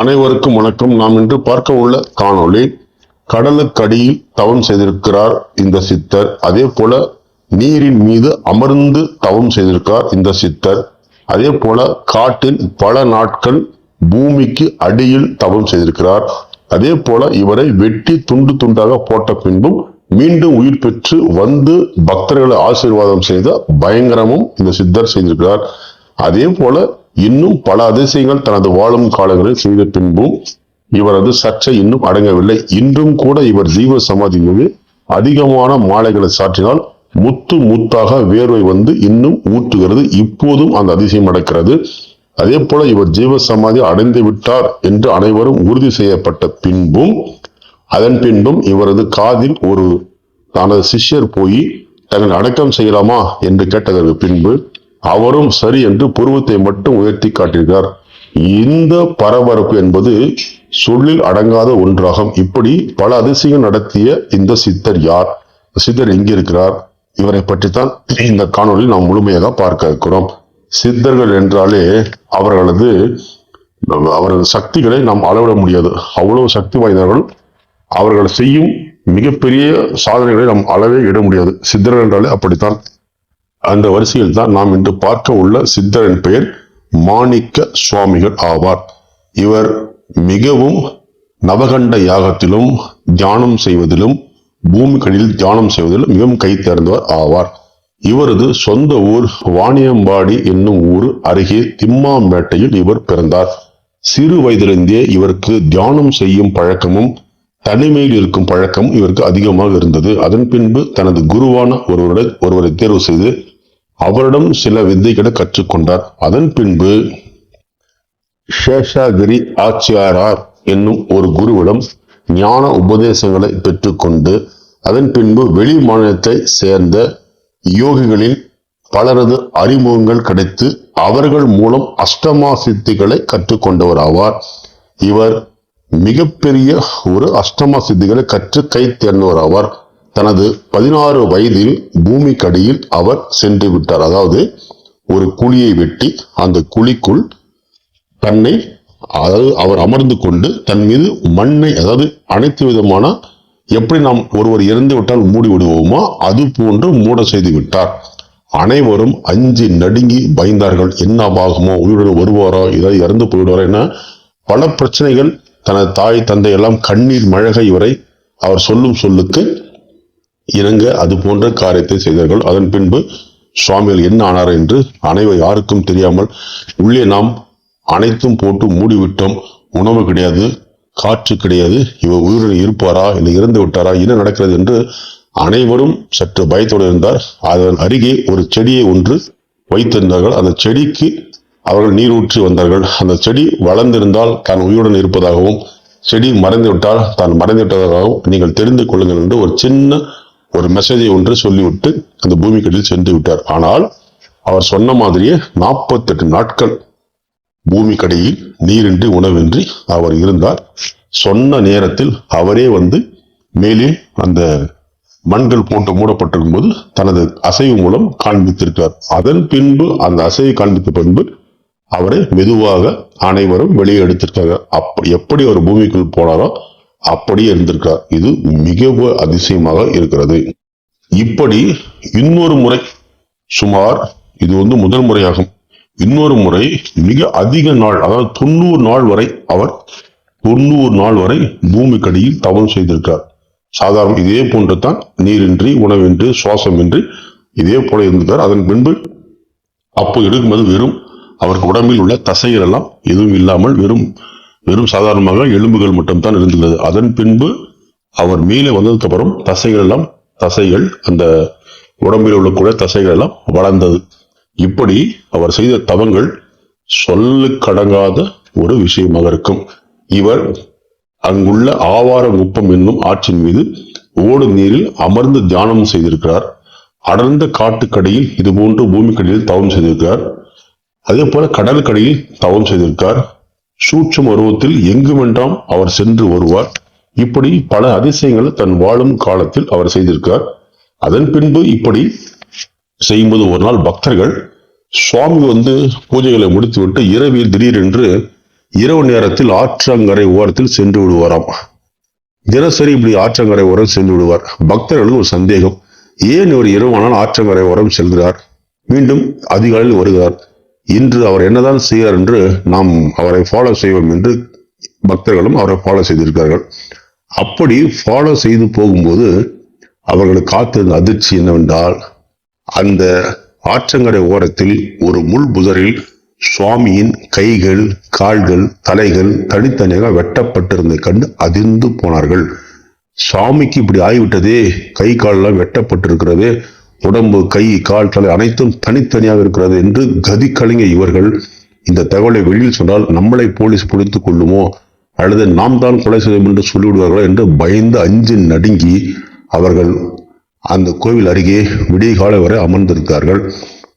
அனைவருக்கும் வணக்கம். நாம் இன்று பார்க்க உள்ள காணொளி கடலுக்கடியில் தவம் செய்திருக்கிறார் இந்த சித்தர். அதே போல நீரின் மீது அமர்ந்து தவம் செய்திருக்கிறார் இந்த சித்தர். அதே போல காட்டில் பல நாட்கள் பூமிக்கு அடியில் தவம் செய்திருக்கிறார். அதே போல இவரை வெட்டி துண்டு துண்டாக போட்ட பின்பும் மீண்டும் உயிர் பெற்று வந்து பக்தர்களை ஆசீர்வாதம் செய்த பயங்கரமும் இந்த சித்தர் செய்திருக்கிறார். அதே போல இன்னும் பல அதிசயங்கள் தனது வாழும் காலங்களில் செய்த பின்பும் இவரது சர்ச்சை இன்னும் அடங்கவில்லை. இன்றும் கூட இவர் ஜீவ சமாதி மீது அதிகமான மாலைகளை சாற்றினால் முத்து முத்தாக வேர்வை வந்து இன்னும் ஊற்றுகிறது. இப்போதும் அந்த அதிசயம் நடக்கிறது. அதே போல இவர் ஜீவ சமாதி அடைந்து விட்டார் என்று அனைவரும் உறுதி செய்யப்பட்ட பின்பும் அதன் பின்பும் இவரது காதில் ஒரு தனது சிஷ்யர் போய் தங்களை அடக்கம் செய்யலாமா? என்று கேட்டதற்கு பின்பு அவரும் சரி என்று புருவத்தை மட்டும் உயர்த்தி காட்டியிருக்கிறார் இந்த பரபரப்பு என்பது சொல்லில் அடங்காத ஒன்றாகும். இப்படி பல அதிசயம் நடத்திய இந்த சித்தர் யார்? சித்தர் எங்கிருக்கிறார் இவரை பற்றித்தான் இந்த காணொளியில் நாம் முழுமையாக பார்க்க இருக்கிறோம். சித்தர்கள் என்றாலே அவர்களது அவரது சக்திகளை நாம் அளவிட முடியாது. அவ்வளவு சக்தி வாய்ந்தவர்கள் அவர்கள் செய்யும் மிகப்பெரிய சாதனைகளை நாம் அளவே இட முடியாது. சித்தர்கள் என்றாலே அப்படித்தான். அந்த வரிசையில் தான் நாம் இன்று பார்க்க உள்ள சித்தரின் பெயர் மாணிக்க சுவாமிகள் ஆவார். இவர் மிகவும் நவகண்ட யாகத்திலும் தியானம் செய்வதிலும் பூமிகளில் தியானம் செய்வதிலும் மிகவும் கை தேர்ந்தவர் ஆவார். இவரது சொந்த ஊர் வாணியம்பாடி என்னும் ஊர் அருகே திம்மாம்பேட்டையில் இவர் பிறந்தார். சிறு வயதிலிருந்தே இவருக்கு தியானம் செய்யும் பழக்கமும் தனிமையில் இருக்கும் பழக்கம் இவருக்கு அதிகமாக இருந்தது. அதன் பின்பு தனது குருவான ஒருவரை ஒருவரை தேர்வு செய்து அவரிடம் சில வித்தைகளை கற்றுக்கொண்டார். அதன் பின்பு சேஷாகிரி ஆச்சியாரார் என்னும் ஒரு குருவிடம் ஞான உபதேசங்களை பெற்றுக்கொண்டு அதன் பின்பு வெளி மாநிலத்தை சேர்ந்த யோகிகளில் பலரது அறிமுகங்கள் கிடைத்து அவர்கள் மூலம் அஷ்டமா சித்திகளை கற்றுக்கொண்டவர் ஆவார் இவர் மிகப்பெரிய ஒரு அஷ்டம சித்திகளை கற்று கை தேர்ந்தவர் அவர். தனது பதினாறு வயதில் பூமிக்கடியில் அவர் சென்று விட்டார். அதாவது ஒரு குழியை வெட்டி அந்த குழிக்குள் தன்னை அதாவது அவர் அமர்ந்து கொண்டு தன் மீது மண்ணை அதாவது அனைத்து விதமான எப்படி நாம் ஒருவர் இறந்து விட்டால் மூடி விடுவோமோ அது போன்று மூட செய்து விட்டார். அனைவரும் அஞ்சு நடுங்கி பயந்தார்கள். என்ன ஆகுமோ உயிருடன் வருவாரோ இதை இறந்து போயிடுவாரோ என பல பிரச்சனைகள் தனது தாய் தந்தை எல்லாம் கண்ணீர் மழகை வரை அவர் சொல்லும் சொல்லுக்கு இணங்க அது போன்ற காரியத்தை செய்தார்கள். அதன் பின்பு சுவாமிகள் என்ன ஆனார் என்று அனைவர் யாருக்கும் தெரியாமல் உள்ளே நாம் அனைத்தும் போட்டு மூடிவிட்டோம். உணவு கிடையாது காற்று கிடையாது இவர் உயிருடன் இருப்பாரா இல்லை இறந்து விட்டாரா என்ன நடக்கிறது என்று அனைவரும் சற்று பயத்தோடு இருந்தார். அதன் அருகே ஒரு செடியை ஒன்று வைத்திருந்தார்கள். அந்த செடிக்கு அவர்கள் நீரூற்றி வந்தார்கள். அந்த செடி வளர்ந்திருந்தால் தான் உயிருடன் இருப்பதாகவும் செடி மறைந்து விட்டால் தான் மறைந்து விட்டதாகவும் நீங்கள் தெரிந்து கொள்ளுங்கள் என்று ஒரு சின்ன ஒரு மெசேஜை ஒன்று சொல்லிவிட்டு அந்த பூமிக்கடியில் சென்று விட்டார். ஆனால் அவர் சொன்ன மாதிரியே நாற்பத்தெட்டு நாட்கள் பூமிக்கடியில் நீரின்றி உணவின்றி அவர் இருந்தார். சொன்ன நேரத்தில் அவரே வந்து மேலே அந்த மண்கள் போட்டு மூடப்பட்டிருக்கும் போது தனது அசைவு மூலம் காண்பித்திருக்கிறார். அதன் பின்பு அந்த அசைவை காண்பித்த பின்பு அவரை மெதுவாக அனைவரும் வெளியே எடுத்திருக்காங்க. அப்ப எப்படி அவர் பூமிக்குள் போனாரோ அப்படியே இருந்திருக்கார். இது மிக அதிசயமாக இருக்கிறது. இப்படி இன்னொரு முறை சுமார் இது வந்து முதல் முறையாகும். இன்னொரு முறை மிக அதிக நாள் அதாவது தொண்ணூறு நாள் வரை அவர் தொண்ணூறு நாள் வரை பூமிக்கடியில் தவம் செய்திருக்கார். சாதாரண இதே போன்று தான் நீரின்றி உணவின்றி சுவாசமின்றி இதே போல இருந்திருக்கார். அதன் பின்பு அப்போ எடுக்கும்போது வெறும் அவருக்கு உடம்பில் உள்ள தசைகள் எல்லாம் எதுவும் இல்லாமல் வெறும் வெறும் சாதாரணமாக எலும்புகள் மட்டும்தான் இருந்துள்ளது அதன் பின்பு அவர் மேலே வந்ததுக்கு அப்புறம் தசைகள் எல்லாம் தசைகள் அந்த உடம்பில் உள்ள கூட தசைகள் எல்லாம் வளர்ந்தது. இப்படி அவர் செய்த தவங்கள் சொல்லுக்கடங்காத ஒரு விஷயமாக இருக்கும். இவர் அங்குள்ள ஆவார குப்பம் என்னும் ஆற்றின் மீது ஓடும் நீரில் அமர்ந்து தியானம் செய்திருக்கிறார். அடர்ந்த காட்டுக்கடையில் இதுபோன்று பூமிக்கடியில் தவம் செய்திருக்கிறார். அதே போல கடற்கரையில் தவம் செய்திருக்கார். சூட்சம் உருவத்தில் எங்குமென்றாம் அவர் சென்று வருவார். இப்படி பல அதிசயங்களை தன் வாழும் காலத்தில் அவர் செய்திருக்கார். அதன் பின்பு இப்படி செய்யும்போது ஒரு நாள் பக்தர்கள் சுவாமி வந்து பூஜைகளை முடித்துவிட்டு இரவில் திடீரென்று இரவு நேரத்தில் ஆற்றங்கரை ஓரத்தில் சென்று விடுவாராம். தினசரி இப்படி ஆற்றங்கரை ஓரம் சென்று விடுவார். பக்தர்களுக்கு ஒரு சந்தேகம். ஏன் இவர் இரவானால் ஆற்றங்கரை ஓரம் செல்கிறார்? மீண்டும் அதிகாலையில் வருகிறார். இன்று அவர் என்னதான் செய்கிறார் என்று நாம் அவரை ஃபாலோ செய்வோம் என்று பக்தர்களும் அவரை ஃபாலோ செய்திருக்கிறார்கள். அப்படி ஃபாலோ செய்து போகும்போது அவர்களுக்கு காத்திருந்த அதிர்ச்சி என்னவென்றால் அந்த ஆற்றங்கரை ஓரத்தில் ஒரு முள் புதரில் சுவாமியின் கைகள் கால்கள் தலைகள் தனித்தனியாக வெட்டப்பட்டிருந்ததை கண்டு அதிர்ந்து போனார்கள். சுவாமிக்கு இப்படி ஆகிவிட்டதே கை காலெல்லாம் வெட்டப்பட்டிருக்கிறதே உடம்பு கை கால் தலை அனைத்தும் தனித்தனியாக இருக்கிறது என்று கதி கலைஞ இவர்கள் இந்த தகவலை வெளியில் சொன்னால் நம்மளை போலீஸ் பிடித்துக் கொள்ளுமோ? அல்லது நாம் தான் கொலை செய்யும் என்று சொல்லிவிடுவார்களோ என்று பயந்து அஞ்சு நடுங்கி அவர்கள் அந்த கோவில் அருகே விடிய காலை வரை அமர்ந்திருக்கிறார்கள்.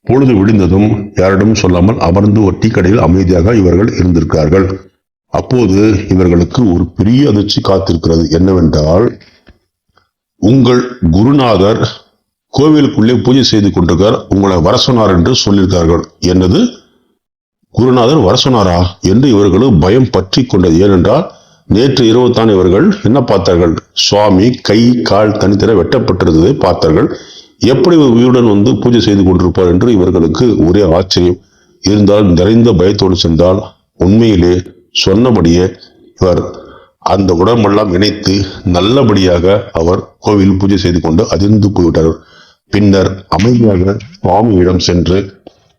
பொழுது விடிந்ததும் யாரிடமும் சொல்லாமல் அமர்ந்து ஒரு டீ கடையில் அமைதியாக இவர்கள் இருந்திருக்கிறார்கள். அப்போது இவர்களுக்கு ஒரு பெரிய அதிர்ச்சி காத்திருக்கிறது. என்னவென்றால் உங்கள் குருநாதர் கோவிலுக்குள்ளே பூஜை செய்து கொண்டிருக்கார். உங்களை வர சொன்னார் என்று சொல்லியிருக்கார்கள். என்னது? குருநாதர் வர சொன்னாரா? என்று இவர்களும் பயம் பற்றி கொண்டது. ஏனென்றால் நேற்று இரவு தான் இவர்கள் என்ன பார்த்தார்கள்? சுவாமி கை கால் தனித்தர வெட்டப்பட்டிருந்ததை பார்த்தார்கள். எப்படி உயிருடன் வந்து பூஜை செய்து கொண்டிருப்பார் என்று இவர்களுக்கு ஒரே ஆச்சரியம். இருந்தால் நிறைந்த பயத்தோடு சென்றால் உண்மையிலே சொன்னபடியே இவர் அந்த உடம்பெல்லாம் இணைத்து நல்லபடியாக அவர் கோவில் பூஜை செய்து கொண்டு அதிர்ந்து போய்விட்டார்கள் பின்னர் அமைதியாக சுவாமியிடம் சென்று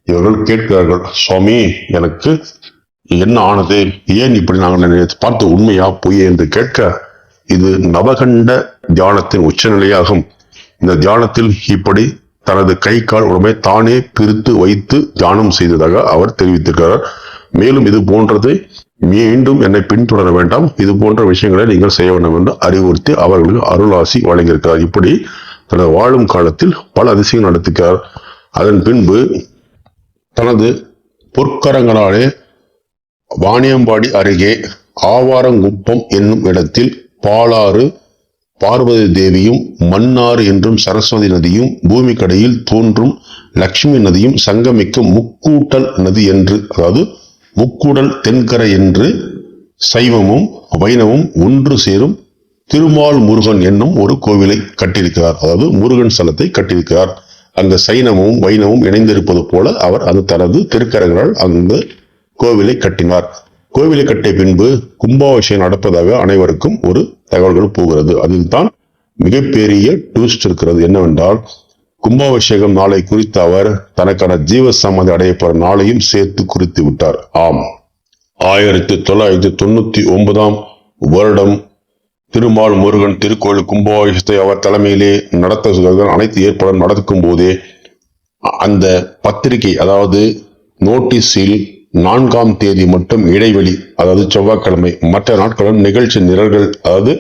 இவர்கள் கேட்கிறார்கள் சுவாமி எனக்கு என்ன ஆனது? ஏன் இப்படி நாங்கள் நினைத்து பார்த்து உண்மையா பொய் என்று கேட்க இது நவகண்ட தியானத்தின் உச்சநிலையாகும். இந்த தியானத்தில் இப்படி தனது கை கால் உடம்பை தானே பிரித்து வைத்து தியானம் செய்ததாக அவர் தெரிவித்திருக்கிறார். மேலும் இது போன்றது மீண்டும் என்னை பின்தொடர வேண்டாம். இது போன்ற விஷயங்களை நீங்கள் செய்ய வேண்டும் என்று அறிவுறுத்தி அவர்களுக்கு அருளாசி வழங்கியிருக்கிறார். இப்படி தனது வாழும் காலத்தில் பல அதிசயங்கள் நடத்துகிறார் அதன் பின்பு தனது பொற்கரங்களாலே வாணியம்பாடி அருகே ஆவாரங்குப்பம் என்னும் இடத்தில் பாலாறு பார்வதி தேவியும் மன்னாறு என்றும் சரஸ்வதி நதியும் பூமி கடையில் தோன்றும் லக்ஷ்மி நதியும் சங்கமிக்கும் முக்கூட்டல் நதி என்று அதாவது முக்கூடல் தென்கரை என்று சைவமும் வைணவும் ஒன்று சேரும் திருமால் முருகன் என்னும் ஒரு கோவிலை கட்டியிருக்கிறார். அதாவது முருகன் ஸ்தலத்தை கட்டியிருக்கிறார். அந்த சைனமும் வைணமும் இணைந்திருப்பது போல அவர் அது தனது திருக்கரங்களால் அந்த கோவிலை கட்டினார். கோவிலை கட்டிய பின்பு கும்பாபிஷேகம் நடப்பதாக அனைவருக்கும் ஒரு தகவல்கள் போகிறது. அதில் தான் மிகப்பெரிய ட்விஸ்ட் இருக்கிறது. என்னவென்றால் கும்பாபிஷேகம் நாளை குறித்து அவர் தனக்கான ஜீவ சமாதி அடையப்படும் நாளையும் சேர்த்து குறித்து விட்டார். ஆம். ஆயிரத்தி தொள்ளாயிரத்தி தொண்ணூத்தி ஒன்பதாம் வருடம் திருமால் முருகன் திருக்கோயில் கும்பாபிஷத்தை அவர் தலைமையிலே நடத்த அனைத்து ஏற்பாடும் நடக்கும் போதே அந்த பத்திரிகை அதாவது நோட்டீஸில் நான்காம் தேதி மட்டும் இடைவெளி அதாவது செவ்வாய்க்கிழமை மற்ற நாட்களும் நிகழ்ச்சி நிரல்கள் அதாவது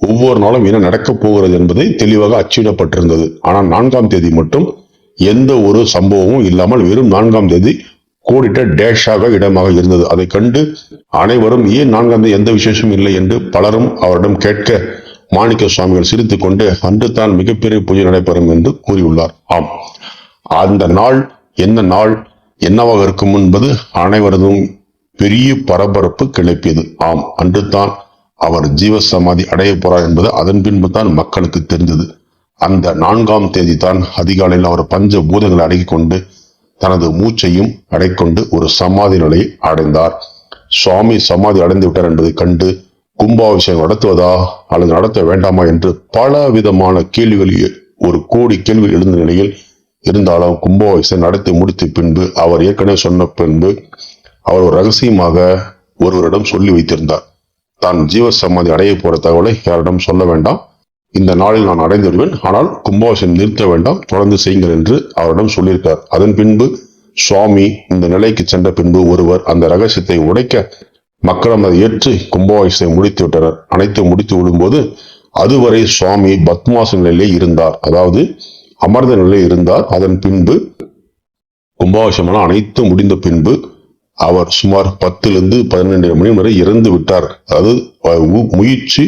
ஒவ்வொரு நாளும் என்ன நடக்கப் போகிறது என்பதை தெளிவாக அச்சிடப்பட்டிருந்தது. ஆனால் நான்காம் தேதி மட்டும் எந்த ஒரு சம்பவமும் இல்லாமல் வெறும் நான்காம் தேதி கோடிட்ட டேஷாக இடமாக இருந்தது. அதை கண்டு அனைவரும் ஏன் நான்கு அந்த எந்த விசேஷமும் இல்லை? என்று பலரும் அவரிடம் கேட்க மாணிக்க சுவாமிகள் சிரித்துக் கொண்டு அன்று தான் மிகப்பெரிய பூஜை நடைபெறும் என்று கூறியுள்ளார். ஆம். அந்த நாள் என்ன நாள் என்னவாக இருக்கும் என்பது அனைவரதும் பெரிய பரபரப்பு கிளப்பியது. ஆம் அன்று தான் அவர் ஜீவ சமாதி அடைய போறார் என்பது அதன் பின்பு தான் மக்களுக்கு தெரிந்தது. அந்த நான்காம் தேதி தான் அதிகாலையில் அவர் பஞ்ச பூதங்களை அடக்கிக் கொண்டு தனது மூச்சையும் அடைக்கொண்டு ஒரு சமாதி நிலையை அடைந்தார். சுவாமி சமாதி அடைந்து விட்டார் என்பதை கண்டு கும்பாபிஷேகம் நடத்துவதா அல்லது நடத்த வேண்டாமா என்று பல விதமான கேள்விகள் ஒரு கோடி கேள்வி எழுந்த நிலையில் இருந்தாலும் கும்பாபிஷேகம் நடத்தி முடித்த பின்பு அவர் ஏற்கனவே சொன்ன பின்பு அவர் ஒரு ரகசியமாக ஒருவரிடம் சொல்லி வைத்திருந்தார். தான் ஜீவ சமாதி அடைய போற தகவலை யாரிடம் சொல்ல வேண்டாம்? இந்த நாளில் நான் அடைந்துவிடுவேன் ஆனால் கும்பாபிஷேகம் நிறுத்த வேண்டாம் தொடர்ந்து செய்யுங்கள் என்று அவரிடம் சொல்லியிருக்கார். அதன் பின்பு சுவாமி இந்த நிலைக்கு சென்ற பின்பு ஒருவர் அந்த ரகசியத்தை உடைக்க மக்களும் அதை ஏற்று கும்பாபிஷேகம் முடித்து விட்டனர். அனைத்தும் முடித்து விடும்போது அதுவரை சுவாமி பத்மாச நிலையிலே இருந்தார். அதாவது அமர்ந்த நிலையில் இருந்தார். அதன் பின்பு கும்பாபிஷேகம் அனைத்தும் முடிந்த பின்பு அவர் சுமார் பத்திலிருந்து பதினெண்டு மணி வரை இறந்து விட்டார். அதாவது முயற்சி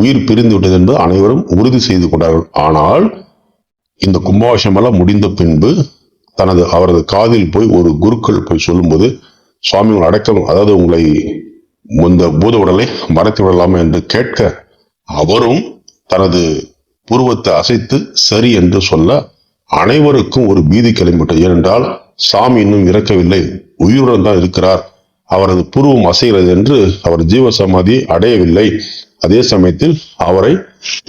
உயிர் பிரிந்து விட்டது என்று அனைவரும் உறுதி செய்து கொண்டார்கள். ஆனால் இந்த கும்பாபிஷேகம் எல்லாம் முடிந்த பின்பு தனது அவரது காதில் போய் ஒரு குருக்கள் போய் சொல்லும்போது சுவாமி உங்களை அடக்கம் அதாவது உங்களை இந்த பூத உடலை மறைத்து விடலாமா என்று கேட்க அவரும் தனது புருவத்தை அசைத்து சரி என்று சொல்ல அனைவருக்கும் ஒரு பீதி கிளம்பிட்டது. ஏனென்றால் சாமி இன்னும் இறக்கவில்லை. உயிருடன் தான் இருக்கிறார். அவரது புருவம் அசைகிறது என்று அவர் ஜீவ சமாதி அடையவில்லை. அதே சமயத்தில் அவரை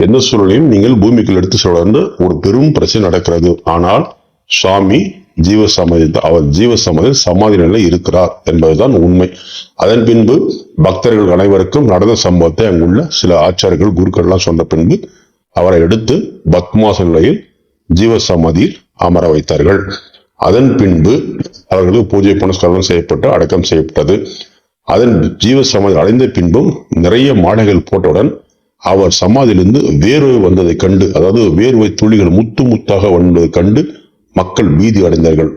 எந்த சூழலையும் நீங்கள் பூமிக்குள் எடுத்து செல்வது ஒரு பெரும் பிரச்சனை நடக்கிறது. ஆனால் சுவாமி ஜீவ சமாதி அவர் ஜீவ சமாதியில் சமாதி நிலை இருக்கிறார் என்பதுதான் உண்மை. அதன் பின்பு பக்தர்கள் அனைவருக்கும் நடந்த சம்பவத்தை அங்குள்ள சில ஆச்சாரியர்கள் குருக்கள்லாம் சொன்ன பின்பு அவரை எடுத்து பத்மாச நிலையில் ஜீவ சமாதியில் அமர வைத்தார்கள். அதன் பின்பு அவர்களுக்கு பூஜை புனஸ்காரம் செய்யப்பட்டு அடக்கம் செய்யப்பட்டது. அதன் ஜீவ சமாதி அடைந்த பின்பும் நிறைய மாலைகள் போட்டவுடன் அவர் சமாதியிலிருந்து வேர்வை வந்ததை கண்டு அதாவது வேர்வை துளிகள் முத்து முத்தாக வந்ததை கண்டு மக்கள் பீதி அடைந்தார்கள்.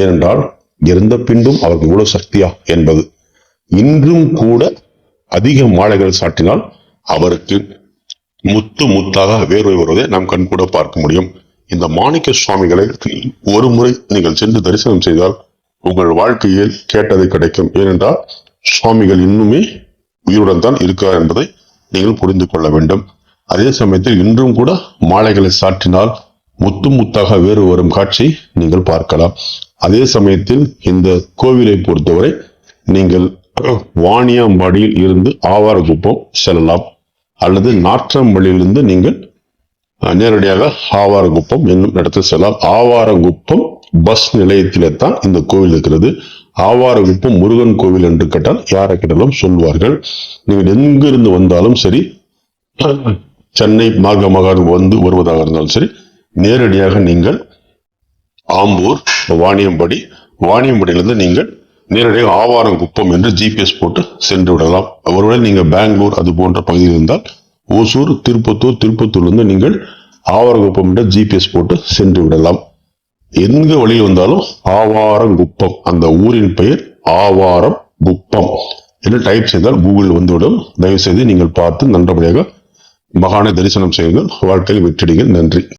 ஏனென்றால் இறந்த பின்பும் அவருக்கு இவ்வளவு சக்தியா என்பது. இன்றும் கூட அதிக மாலைகள் சாட்டினால் அவருக்கு முத்து முத்தாக வேர்வை வருவதை நாம் கண்கூட பார்க்க முடியும். இந்த மாணிக்க சுவாமிகளை ஒரு முறை நீங்கள் சென்று தரிசனம் செய்தால் உங்கள் வாழ்க்கையில் கேட்டது கிடைக்கும். ஏனென்றால் சுவாமிகள் இன்னுமே உயிருடன் தான் இருக்கிறார் என்பதை நீங்கள் புரிந்து கொள்ள வேண்டும். அதே சமயத்தில் இன்றும் கூட மாலைகளை சாற்றினால் முத்து முத்தாக வேறு வரும் காட்சி நீங்கள் பார்க்கலாம். அதே சமயத்தில் இந்த கோவிலை பொறுத்தவரை நீங்கள் வாணியாம்பாடியில் இருந்து ஆவாரகுப்பம் செல்லலாம். அல்லது நாற்றம்பள்ளியிலிருந்து நீங்கள் நேரடியாக ஆவாரகுப்பம் என்னும் இடத்தில் செல்லலாம். ஆவாரங்குப்பம் பஸ் நிலையத்திலே தான் இந்த கோவில் இருக்கிறது. ஆவாரகுப்பம் முருகன் கோவில் என்று கேட்டால் யாரை கேட்டாலும் சொல்வார்கள்? நீங்கள் எங்கிருந்து வந்தாலும் சரி சென்னை மார்க்கமாக வந்து வருவதாக இருந்தாலும் சரி நேரடியாக நீங்கள் ஆம்பூர் வாணியம்படி வாணியம்படியிலிருந்து நீங்கள் நேரடியாக ஆவாரங்குப்பம் என்று ஜிபிஎஸ் போட்டு சென்று விடலாம். ஒருவேளை நீங்கள் பெங்களூர் அது போன்ற பகுதியில் இருந்தால் ஓசூர் திருப்பத்தூர் திருப்பத்தூர்லேருந்து நீங்கள் ஆவாரங்குப்பம் என்ற ஜிபிஎஸ் போட்டு சென்று விடலாம். எந்த வழியில் வந்தாலும் ஆவாரங்குப்பம் அந்த ஊரின் பெயர் ஆவாரம் குப்பம். என்று டைப் செய்தால் கூகுள் வந்துவிடும். தயவு செய்து நீங்கள் பார்த்து நல்லபடியாக மகானை தரிசனம் செய்யுங்கள். வாழ்க்கையில் வெற்றிடுங்கள் நன்றி.